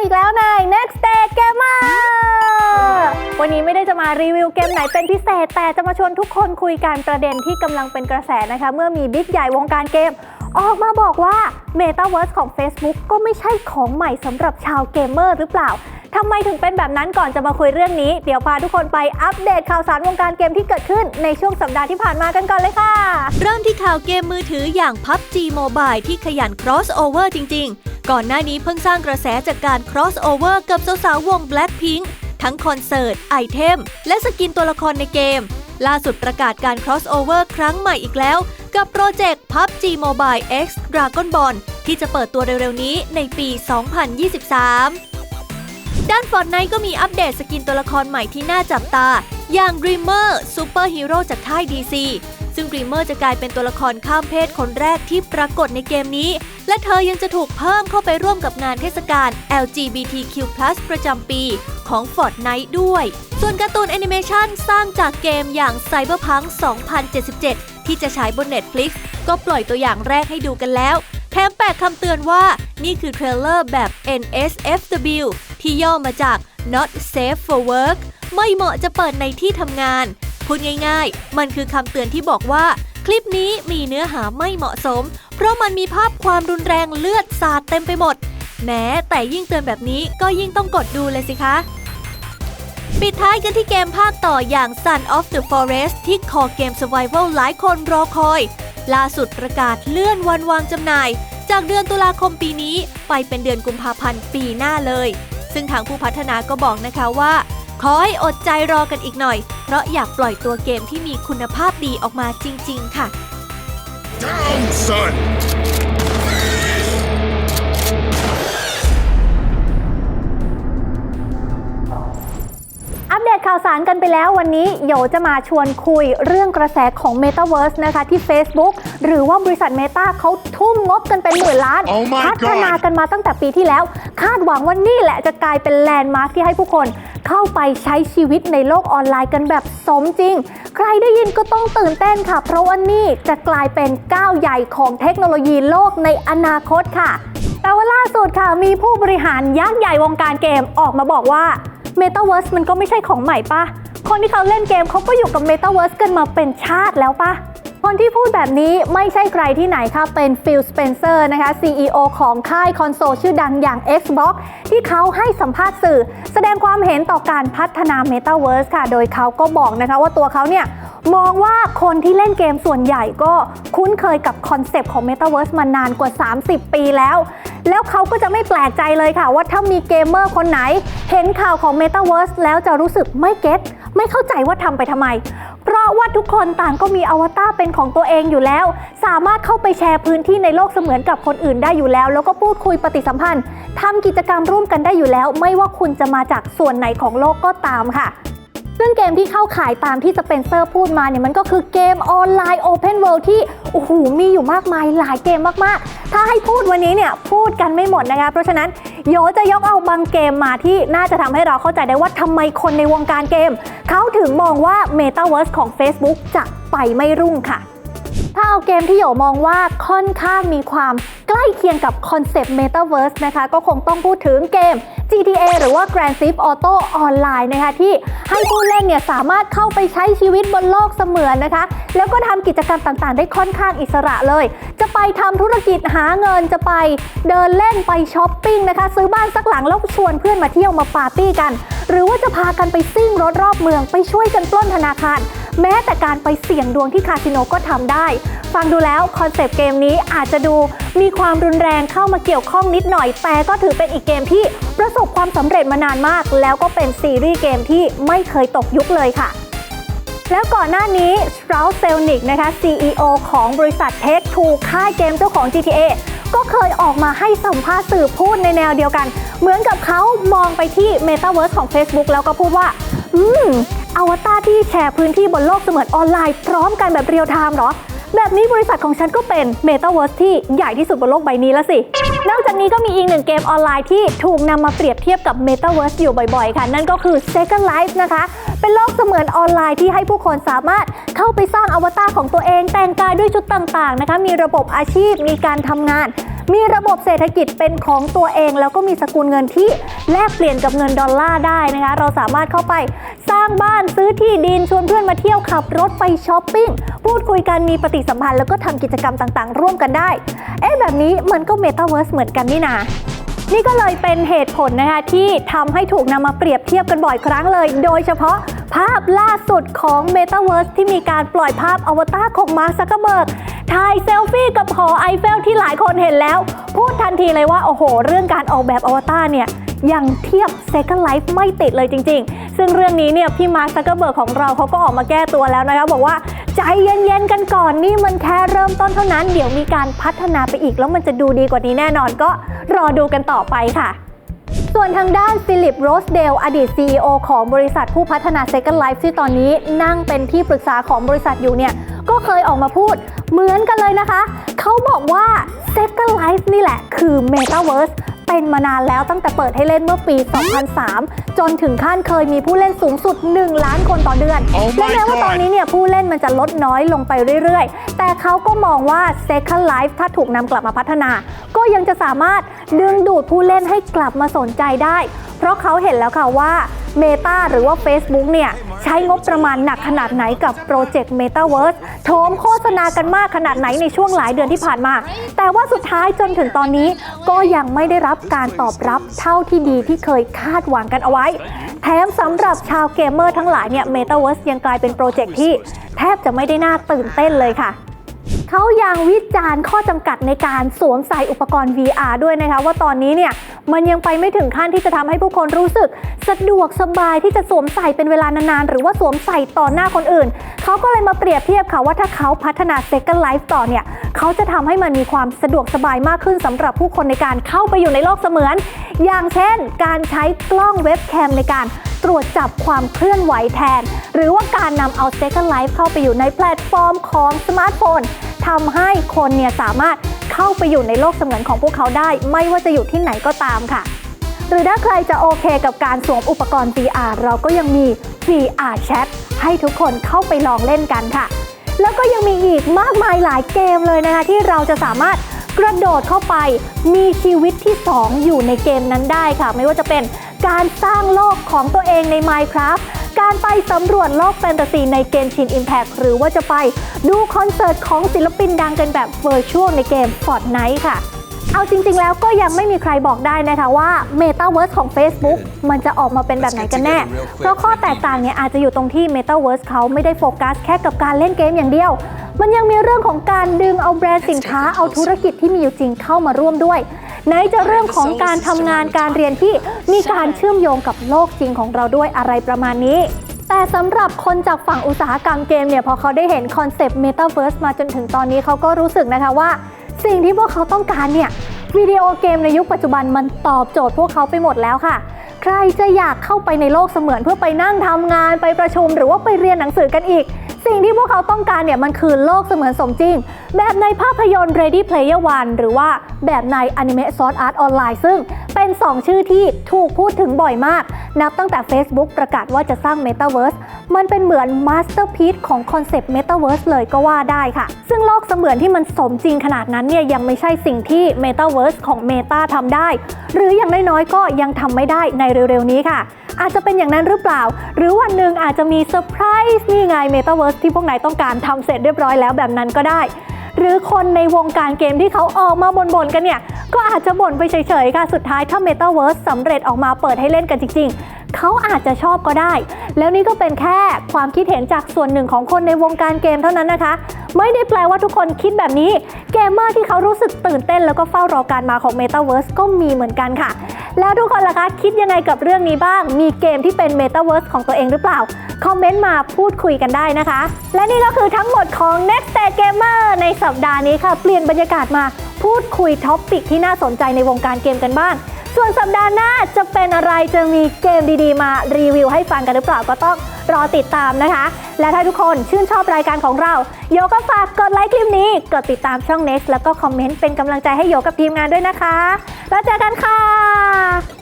อีกแล้วใน Next Day Gamer วันนี้ไม่ได้จะมารีวิวเกมไหนเป็นพิเศษ แต่จะมาชวนทุกคนคุยกันประเด็นที่กำลังเป็นกระแสนะคะ เมื่อมีบิ๊กใหญ่วงการเกม ออกมาบอกว่า Metaverse ของ Facebook ก็ไม่ใช่ของใหม่สำหรับชาวเกมเมอร์หรือเปล่า ทำไมถึงเป็นแบบนั้นก่อนจะมาคุยเรื่องนี้ เดี๋ยวพาทุกคนไปอัปเดตข่าวสารวงการเกมที่เกิดขึ้นในช่วงสัปดาห์ที่ผ่านมากันก่อนเลยค่ะ เริ่มที่ข่าวเกมมือถืออย่าง PUBG Mobile ที่ขยัน crossover จริง ๆ ก่อนหน้านี้เพิ่งสร้างกระแสจากการ crossover กับสาวๆวง Blackpink ทั้งคอนเสิร์ต ไอเทม และสกินตัวละครในเกม ล่าสุดประกาศการ crossover ครั้งใหม่อีกแล้ว กับโปรเจกต์ PUBG Mobile X Dragon Ball ที่จะเปิดตัวเร็วๆนี้ในปี 2023 ด้าน Fortnite ก็มีอัปเดตสกินตัวละครใหม่ที่น่าจับตา อย่าง Dreamer ซูเปอร์ฮีโร่จากค่าย DC ซึ่ง Dreamer จะกลายเป็นตัวละครข้ามเพศคนแรกที่ปรากฏในเกมนี้ และเธอยังจะถูกเพิ่มเข้าไปร่วมกับงานเทศกาล LGBTQ+ ประจำปีของ Fortnite ด้วย ส่วนการ์ตูนแอนิเมชันสร้างจากเกมอย่าง Cyberpunk 2077 ที่จะฉายบน Netflix ก็ปล่อยตัวอย่างแรกให้ดูกันแล้ว แถมแปะคำเตือนว่านี่คือเทรลเลอร์แบบ NSFW ที่ย่อมาจาก Not Safe for Work ไม่เหมาะจะเปิดในที่ทำงาน พูดง่ายๆ มันคือคำเตือนที่บอกว่า คลิปนี้มีเนื้อหาไม่เหมาะสม เพราะมันมีภาพความรุนแรงเลือดสาดเต็มไปหมด แม้แต่ยิ่งเตือนแบบนี้ก็ยิ่งต้องกดดูเลยสิคะปิดท้ายกันที่เกมภาคต่ออย่าง Sun of the Forest ที่คอเกม Survival หลายคนรอคอย ล่าสุดประกาศเลื่อนวันวางจำหน่าย จากเดือนตุลาคมปีนี้ไปเป็นเดือนกุมภาพันธ์ปีหน้าเลย ซึ่งทางผู้พัฒนาก็บอกนะคะว่า ขอให้อดใจรอกันอีกหน่อย เพราะอยากปล่อยตัวเกมที่มีคุณภาพดีออกมาจริง ๆ ค่ะ Down, son! อัปเดตข่าวสารกันไปแล้ววันนี้โยจะมาชวนคุยเรื่องกระแสของ Metaverse นะคะที่ Facebook หรือว่าบริษัท Meta เขาทุ่มงบกันเป็นหมื่นล้าน Oh my พัฒนา God กันมาตั้งแต่ปีที่แล้ว คาดหวังว่านี่แหละจะกลายเป็นแลนด์มาร์คที่ให้ผู้คนเข้าไปใช้ชีวิตในโลกออนไลน์กันแบบสมจริง ใครได้ยินก็ต้องตื่นเต้นค่ะ เพราะว่านี่จะกลายเป็นก้าวใหญ่ของเทคโนโลยีโลกในอนาคตค่ะ แต่ว่าล่าสุดค่ะมีผู้บริหารยักษ์ใหญ่วงการเกมออกมาบอกว่า Metaverse มันก็ไม่ใช่ของใหม่ปะคนที่เขาเล่นเกมเขาก็อยู่กับ Metaverse กันมาเป็นชาติแล้วปะคนที่พูดแบบนี้ไม่ใช่ใครที่ไหนค่ะ เป็นฟิลสเปนเซอร์นะคะ CEO ของค่ายคอนโซลชื่อดังอย่าง Xbox ที่เขาให้สัมภาษณ์สื่อ แสดงความเห็นต่อการพัฒนา Metaverse ค่ะ โดยเขาก็บอกนะคะว่าตัวเขาเนี่ย มองว่าคนที่เล่นเกมส่วนใหญ่ก็คุ้นเคยกับคอนเซปต์ของ Metaverse มานานกว่า 30 ปีแล้ว แล้วเขาก็จะไม่แปลกใจเลยค่ะ ว่าถ้ามีเกมเมอร์คนไหน เห็นข่าวของ Metaverse แล้วจะรู้สึกไม่เก็ตไม่เข้าใจว่าทำไปทำไม เพราะว่าทุกคนต่างก็มีอวตารเป็นของตัวเองอยู่แล้ว สามารถเข้าไปแชร์พื้นที่ในโลกเสมือนกับคนอื่นได้อยู่แล้ว แล้วก็พูดคุยปฏิสัมพันธ์ทำกิจกรรมร่วมกันได้อยู่แล้ว ไม่ว่าคุณจะมาจากส่วนไหนของโลกก็ตามค่ะ ซึ่งเกมที่เข้าขายตามที่สเปนเซอร์พูดมาเนี่ยมันก็คือเกมออนไลน์ Open World ที่โอ้โหมีอยู่มากมายหลายเกมมากๆ ถ้าให้พูดวันนี้เนี่ยพูดกันไม่หมดนะคะ เพราะฉะนั้นโยจะยกเอาบางเกมมาที่น่าจะทำให้เราเข้าใจได้ว่าทำไมคนในวงการเกม เขาถึงมองว่า m e t a เวิร์สของ Facebook จะไปไม่รุ่งค่ะ ถ้าเอาเกมที่โยมองว่าค่อนข้างมีความใกล้เคียงกับคอนเซปต์ Metaverse นะคะ ก็คงต้องพูดถึงเกม GTA หรือว่า Grand Theft Auto Online นะคะที่ให้ผู้เล่นเนี่ยสามารถเข้าไปใช้ชีวิตบนโลกเสมือนนะคะ แล้วก็ทำกิจกรรมต่างๆ ได้ค่อนข้างอิสระเลย จะไปทำธุรกิจหาเงินจะไปเดินเล่นไปช้อปปิ้งนะคะ ซื้อบ้านสักหลังแล้วชวนเพื่อนมาเที่ยวมาปาร์ตี้กัน หรือว่าจะพากันไปซิ่งรถรอบเมือง ไปช่วยกันปล้นธนาคาร แม้แต่การไปเสี่ยงดวงที่คาสิโนก็ทำได้ ฟังดูแล้วคอนเซปต์เกมนี้อาจจะดูมีความรุนแรงเข้ามาเกี่ยวข้องนิดหน่อย แต่ก็ถือเป็นอีกเกมที่ประสบความสำเร็จมานานมาก แล้วก็เป็นซีรีส์เกมที่ไม่เคยตกยุคเลยค่ะแล้วก่อนหน้านี้ Strauss Zelnick นะคะ CEO ของบริษัท Take Two ค่ายเกมเจ้าของ GTA ก็เคยออกมาให้สัมภาษณ์สื่อพูดในแนวเดียวกัน เหมือนกับเขามองไปที่ Metaverse ของ Facebook แล้วก็พูดว่า อืม อวตารที่แชร์พื้นที่บนโลกเสมือนออนไลน์พร้อมกันแบบเรียลไทม์เหรอ แบบนี้บริษัทของฉันก็เป็น Metaverse ที่ใหญ่ที่สุดบนโลกใบนี้แล้วสิ นอกจากนี้ก็มีอีกหนึ่งเกมออนไลน์ที่ถูกนำมาเปรียบเทียบกับ Metaverse อยู่บ่อยๆ ค่ะ นั่นก็คือ Second Life นะคะ เป็นโลกเสมือนออนไลน์ที่ให้ผู้คนสามารถเข้าไปสร้างอวตารของตัวเองแต่งกายด้วยชุดต่างๆนะคะ มีระบบอาชีพ มีการทำงาน มีระบบเศรษฐกิจเป็นของตัวเอง แล้วก็มีสกุลเงินที่แลกเปลี่ยนกับเงินดอลลาร์ได้นะคะ เราสามารถเข้าไปสร้างบ้านซื้อที่ดินชวนเพื่อนมาเที่ยวขับรถไปช้อปปิ้งพูดคุยกันมีปฏิสัมพันธ์แล้วก็ทำกิจกรรมต่างๆ ร่วมกันได้ เอ๊ะแบบนี้มันก็เมตาเวิร์สเหมือนกันนี่นานี่ก็เลยเป็นเหตุผลนะคะที่ทำให้ถูกนำมาเปรียบเทียบกันบ่อยครั้งเลย โดยเฉพาะภาพล่าสุดของ Metaverse ที่มีการปล่อยภาพอวตารของมาร์คซักเกอร์เบิร์ก ถ่ายเซลฟี่กับหอไอเฟลที่หลายคนเห็นแล้ว พูดทันทีเลยว่า โอ้โห เรื่องการออกแบบอวตารเนี่ยยังเทียบ Second Life ไม่ติดเลยจริง ๆ ซึ่งเรื่องนี้เนี่ยพี่มาร์คซักเกอร์เบิร์กของเราเขาก็ออกมาแก้ตัวแล้วนะคะบอกว่าใจเย็นๆกันก่อนนี่มันแค่เริ่มต้นเท่านั้น เดี๋ยวมีการพัฒนาไปอีกแล้วมันจะดูดีกว่านี้แน่นอนก็รอดูกันต่อไปค่ะ ส่วนทางด้านฟิลิปโรสเดลอดีต CEO ของบริษัทผู้พัฒนา Second Life ที่ตอนนี้นั่งเป็นที่ปรึกษาของบริษัทอยู่เนี่ย ก็เคยออกมาพูดเหมือนกันเลยนะคะ เขาบอกว่า Second Life นี่แหละคือ Metaverse เป็นมานานแล้วตั้งแต่เปิดให้เล่นเมื่อปี 2003 จนถึงขั้นเคยมีผู้เล่นสูงสุด 1 ล้านคนต่อเดือน Oh my และแม้ว่าตอนนี้เนี่ยผู้เล่นมันจะลดน้อยลงไปเรื่อยๆ แต่เขาก็มองว่า Second Life ถ้าถูกนำกลับมาพัฒนา ก็ยังจะสามารถดึงดูดผู้เล่นให้กลับมาสนใจได้ เพราะเขาเห็นแล้วค่ะว่า Meta หรือว่า Facebook เนี่ยใช้งบประมาณหนักขนาดไหนกับโปรเจกต์ Metaverse โถมโฆษณากันมากขนาดไหนในช่วงหลายเดือนที่ผ่านมา แต่ว่าสุดท้ายจนถึงตอนนี้ก็ยังไม่ได้รับการตอบรับเท่าที่ดีที่เคยคาดหวังกันเอาไว้ แถมสำหรับชาวเกมเมอร์ทั้งหลายเนี่ย Metaverse ยังกลายเป็นโปรเจกต์ที่แทบจะไม่ได้น่าตื่นเต้นเลยค่ะ เขายังวิจารณ์ข้อจำกัดในการสวมใส่อุปกรณ์ VR ด้วยนะคะ ว่าตอนนี้เนี่ยมันยังไปไม่ถึงขั้นที่จะทำให้ผู้คนรู้สึก สะดวกสบายที่จะสวมใส่เป็นเวลานานๆ หรือว่าสวมใส่ต่อหน้าคนอื่น เขาก็เลยมาเปรียบเทียบค่ะว่าถ้าเขาพัฒนา Second Life ต่อเนี่ยเขาจะทำให้มันมีความสะดวกสบายมากขึ้นสำหรับผู้คนในการเข้าไปอยู่ในโลกเสมือน อย่างเช่น การใช้กล้องเว็บแคมในการตรวจจับความเคลื่อนไหวแทน หรือว่าการนำเอา Second Life เข้าไปอยู่ในแพลตฟอร์มของสมาร์ทโฟนทำให้คนเนี่ยสามารถเข้าไปอยู่ในโลกเสมือนของพวกเขาได้ ไม่ว่าจะอยู่ที่ไหนก็ตามค่ะ หรือถ้าใครจะโอเคกับการสวมอุปกรณ์ VR เราก็ยังมี VR Chat ให้ทุกคนเข้าไปลองเล่นกันค่ะ แล้วก็ยังมีอีกมากมายหลายเกมเลยนะคะ ที่เราจะสามารถกระโดดเข้าไปมีชีวิตที่ 2 อยู่ในเกมนั้นได้ค่ะ ไม่ว่าจะเป็น การสร้างโลกของตัวเองใน Minecraft การไปสำรวจโลกแฟนตาซีในเกมชิน Impact หรือว่าจะไปดูคอนเสิร์ตของศิลปินดังกันแบบเวอร์ชวลในเกม Fortnite ค่ะ เอาจริง ๆ แล้วก็ยังไม่มีใครบอกได้นะคะว่า Metaverse ของ Facebook มันจะออกมาเป็นแบบไหนกันแน่ เพราะข้อแตกต่างเนี่ยอาจจะอยู่ตรงที่ Metaverse เขาไม่ได้โฟกัสแค่กับการเล่นเกมอย่างเดียว มันยังมีเรื่องของการดึงเอาแบรนด์สินค้าเอาธุรกิจที่มีอยู่จริงเข้ามาร่วมด้วยไหนจะเรื่องของการทำงานการเรียนที่มีการเชื่อมโยงกับโลกจริงของเราด้วยอะไรประมาณนี้แต่สำหรับคนจากฝั่งอุตสาหกรรมเกมเนี่ยพอเขาได้เห็นคอนเซปต์ Metaverse มาจนถึงตอนนี้เขาก็รู้สึกนะคะว่า สิ่งที่พวกเขาต้องการเนี่ยวิดีโอเกมในยุคปัจจุบันมันตอบโจทย์พวกเขาไปหมดแล้วค่ะ ใครจะอยากเข้าไปในโลกเสมือนเพื่อไปนั่งทำงานไปประชุม หรือว่าไปเรียนหนังสือกันอีก สิ่งที่พวกเขาต้องการเนี่ยมันคือโลกเสมือนสมจริง แบบในภาพยนตร์ Ready Player One หรือว่าแบบใน Anime Sword Art Online ซึ่งเป็น 2 ชื่อที่ถูกพูดถึงบ่อยมาก นับตั้งแต่ Facebook ประกาศว่าจะสร้าง Metaverse มันเป็นเหมือน Masterpiece ของคอนเซปต์ Metaverse เลยก็ว่าได้ค่ะ ซึ่งโลกเสมือนที่มันสมจริงขนาดนั้นเนี่ยยังไม่ใช่สิ่งที่ Metaverse ของ Meta ทำได้ หรืออย่างน้อยๆ ก็ยังทำไม่ได้ในเร็วๆ นี้ค่ะ อาจจะเป็นอย่างนั้นหรือเปล่า หรือวันหนึ่งอาจจะมีเซอร์ไพรส์นี่ไง Metaverse ที่พวกนายต้องการทำเสร็จเรียบร้อยแล้วแบบนั้นก็ได้หรือคนในวงการเกมที่เขาออกมาบ่นๆกันเนี่ย ก็อาจจะบ่นไปเฉยๆค่ะ สุดท้ายถ้า Metaverse สำเร็จออกมาเปิดให้เล่นกันจริงๆ เขาอาจจะชอบก็ได้ แล้วนี่ก็เป็นแค่ความคิดเห็นจากส่วนหนึ่งของคนในวงการเกมเท่านั้นนะคะ ไม่ได้แปลว่าทุกคนคิดแบบนี้ เกมเมอร์ที่เขารู้สึกตื่นเต้น แล้วก็เฝ้ารอการมาของ Metaverse ก็มีเหมือนกันค่ะ แล้วทุกคนล่ะคะคิดยังไงกับเรื่องนี้บ้าง มีเกมที่เป็น Metaverse ของตัวเองหรือเปล่า คอมเมนต์มาพูดคุยกันได้นะคะ และนี่ก็คือทั้งหมดของ Next Day Gamer ในสัปดาห์นี้ค่ะ เปลี่ยนบรรยากาศมาพูดคุยท็อปปิกที่น่าสนใจในวงการเกมกันบ้าง ส่วนสัปดาห์หน้าจะเป็นอะไรจะมีเกมดีๆ มารีวิวให้ฟังกันหรือเปล่าก็ต้องรอติดตามนะคะ และถ้าทุกคนชื่นชอบรายการของเราโยก็ฝากกดไลค์คลิปนี้ กดติดตามช่อง Next แล้วก็คอมเมนต์เป็นกำลังใจให้โยกับทีมงานด้วยนะคะ แล้วเจอกันค่ะ